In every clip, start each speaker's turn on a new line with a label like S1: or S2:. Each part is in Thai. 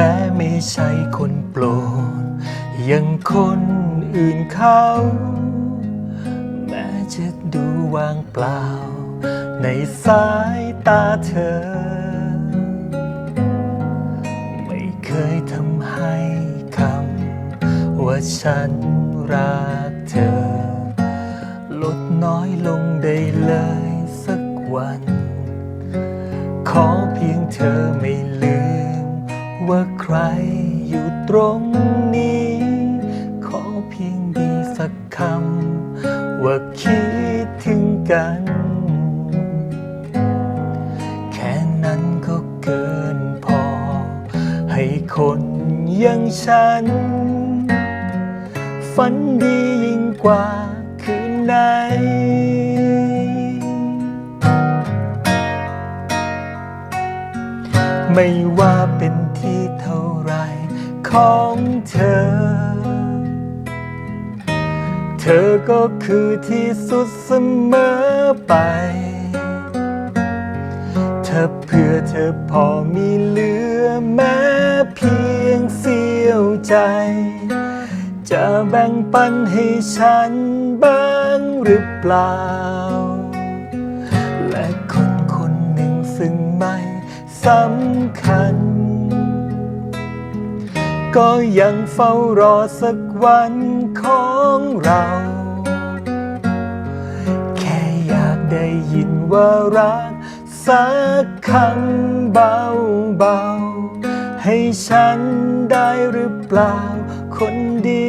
S1: แม่ไม่ใช่คนโปรดอย่างคนอื่นเขา แม้จะดูว่างเปล่า ในสายตาเธอ ไม่เคยทำให้คำว่าฉันรักเธอ ลดน้อยลงได้เลยสักวัน ขอเพียงเธอไม่ลืม ว่าใครอยู่ตรงนี้ ขอเพียงดีสักคำ ว่าคิดถึงกัน แค่นั้นก็เกินพอ ให้คนอย่างฉัน ฝันดียิ่งกว่าคืนไหน ไม่ว่าเป็นที่เท่าไรของเธอ เธอก็คือที่สุดเสมอไปถ้าเพื่อเธอพอมีเหลือแม้เพียงเสี้ยวใจ จะแบ่งปันให้ฉันบ้างหรือเปล่า และคนคนหนึ่งซึ่งไม่ สำคัญ ก็ยังเฝ้ารอสักวันของเรา แค่อยากได้ยินว่ารักสักคำเบาๆให้ฉันได้หรือเปล่าคนดี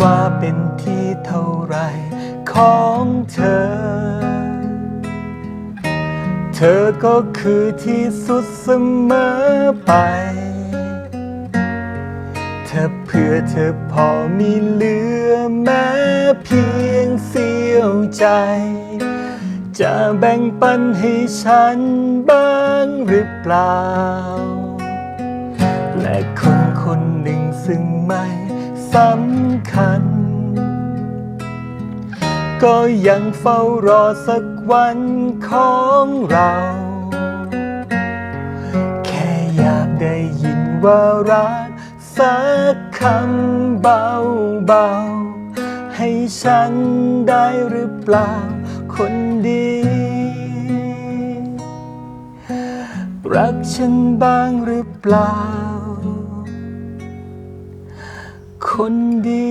S1: ว่าเป็นที่เท่าไรของเธอ เธอก็คือที่สุดเสมอไปถ้าเพื่อเธอพอมีเหลือแม้เพียงเสี้ยวใจ จะแบ่งปันให้ฉันบ้างหรือเปล่า และคนคนหนึ่งซึ่งไม่ สำคัญ ก็ยังเฝ้ารอสักวันของเรา แค่อยากได้ยินว่ารักสักคำเบาๆ ให้ฉันได้หรือเปล่าคนดี รักฉันบ้างหรือเปล่า คนดี